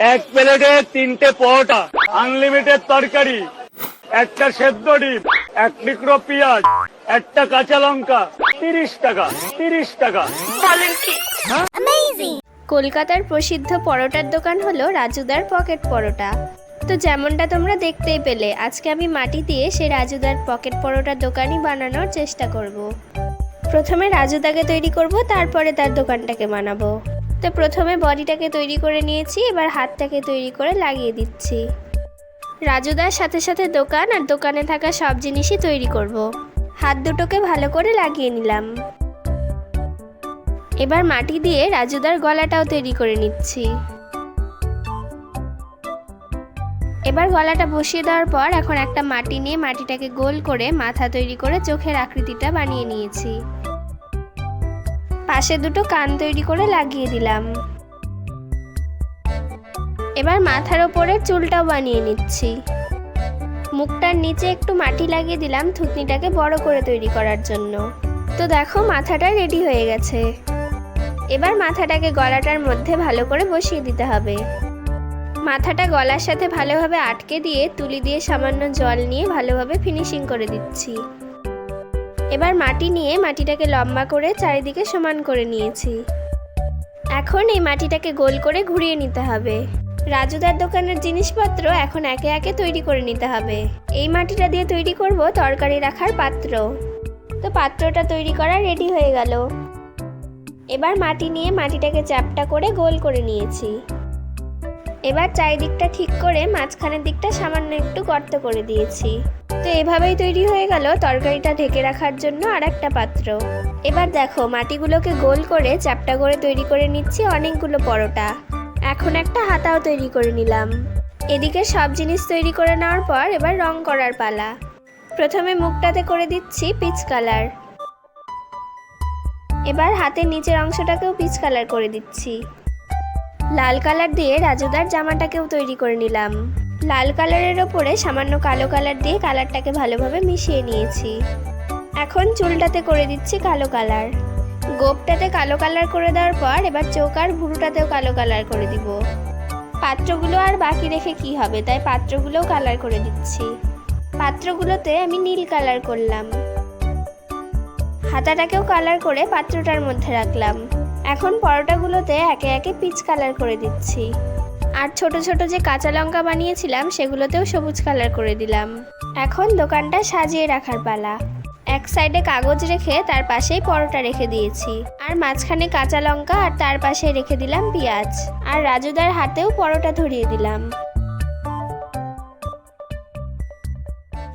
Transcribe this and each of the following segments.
এক প্লেটে তিনটে পরোটা আনলিমিটেড তরকারি, একটা সেদ্ধ ডিম, এক টুকরো পেঁয়াজ, একটা কাঁচা লঙ্কা, তিরিশ টাকা তিরিশ টাকা। কলকাতার প্রসিদ্ধ পরোটার দোকান হলো রাজুদার পকেট পরোটা। তো যেমনটা তোমরা দেখতেই পেলে, আজকে আমি মাটি দিয়ে সেই রাজুদার পকেট পরোটার দোকানই বানানোর চেষ্টা করব। প্রথমে রাজুদাকে তৈরি করব, তারপরে তার দোকানটাকে বানাবো। তো প্রথমে বডিটাকে তৈরি করে নিয়েছি, এবার হাতটাকে তৈরি করে লাগিয়ে দিচ্ছি। রাজুদার সাথে সাথে দোকান আর দোকানে থাকা সব জিনিসই তৈরি করব। হাত দুটোকে ভালো করে লাগিয়ে নিলাম। এবার মাটি দিয়ে রাজুদার গলাটাও তৈরি করে নিচ্ছি। এবার গলাটা বসিয়ে দেওয়ার পর এখন একটা মাটি নিয়ে মাটিটাকে গোল করে মাথা তৈরি করে চোখের আকৃতিটা বানিয়ে নিয়েছি। পাশে দুটো কান তৈরি করে লাগিয়ে দিলাম। এবার মাথার ওপরে চুলটাও বানিয়ে নিচ্ছি। মুখটার নিচে একটু মাটি লাগিয়ে দিলাম থুতনিটাকে বড় করে তৈরি করার জন্য। তো দেখো মাথাটা রেডি হয়ে গেছে। এবার মাথাটাকে গলাটার মধ্যে ভালো করে বসিয়ে দিতে হবে। মাথাটা গলার সাথে ভালোভাবে আটকে দিয়ে তুলি দিয়ে সামান্য জল নিয়ে ভালোভাবে ফিনিশিং করে দিচ্ছি। এবার মাটি নিয়ে মাটিটাকে লম্বা করে চারিদিকে সমান করে নিয়েছি। এখন এই মাটিটাকে গোল করে ঘুরিয়ে নিতে হবে। রাজুদার দোকানের জিনিসপত্র এখন একে একে তৈরি করে নিতে হবে। এই মাটিটা দিয়ে তৈরি করব তরকারি রাখার পাত্র। তো পাত্রটা তৈরি করা রেডি হয়ে গেল। এবার মাটি নিয়ে মাটিটাকে চ্যাপটা করে গোল করে নিয়েছি। এবার চারিদিকটা ঠিক করে মাঝখানের দিকটা সামান্য একটু গর্ত করে দিয়েছি। তো এভাবেই তৈরি হয়ে গেল তরকারিটা ঢেকে রাখার জন্য আর একটা পাত্র। এবার দেখো, মাটিগুলোকে গোল করে চ্যাপটা করে তৈরি করে নিচ্ছি অনেকগুলো পরোটা। এখন একটা হাতাও তৈরি করে নিলাম। এদিকে সব জিনিস তৈরি করে নেওয়ার পর এবার রং করার পালা। প্রথমে মুখটাতে করে দিচ্ছি পিচ কালার। এবার হাতের নিচের অংশটাকেও পিচ কালার করে দিচ্ছি। লাল কালার দিয়ে রাজুদার জামাটাকেও তৈরি করে নিলাম। লাল কালারের ওপরে সামান্য কালো কালার দিয়ে কালারটাকে ভালোভাবে মিশিয়ে নিয়েছি। এখন চুলটাতে করে দিচ্ছি কালো কালার। গোপটাতে কালো কালার করে দেওয়ার পর এবার চোখ আর ভুরুটাতেও কালো কালার করে দিব। পাত্রগুলো আর বাকি রেখে কি হবে, তাই পাত্রগুলোও কালার করে দিচ্ছি। পাত্রগুলোতে আমি নীল কালার করলাম। হাতাটাকেও কালার করে পাত্রটার মধ্যে রাখলাম। এখন পরোটাগুলোতে একে একে পিচ কালার করে দিচ্ছি। আর ছোট ছোট যে কাঁচা লঙ্কা বানিয়েছিলাম, সেগুলোতেও সবুজ কালার করে দিলাম। এখন দোকানটা সাজিয়ে রাখার পালা। এক সাইডে কাগজ রেখে তার পাশেই পরোটা রেখে দিয়েছি। আর মাঝখানে কাঁচা লঙ্কা আর তার পাশে রেখে দিলাম পেঁয়াজ। আর রাজুদার হাতেও পরোটা ধরিয়ে দিলাম।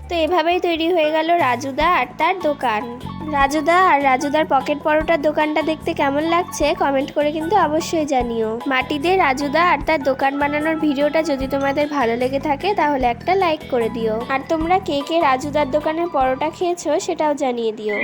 তো এভাবেই তৈরি হয়ে গেল রাজুদা আর তার দোকান। রাজুদা, আর রাজুদার পকেট পরোটার দোকানটা দেখতে কেমন লাগছে? কমেন্ট করে কিন্তু অবশ্যই জানিও। মাটি দিয়ে রাজুদা আর তার দোকান বানানোর ভিডিওটা যদি তোমাদের ভালো লেগে থাকে, তাহলে একটা লাইক করে দিও। আর তোমরা কে কে রাজুদার দোকানের পরোটা খেয়েছো, সেটাও জানিয়ে দিও।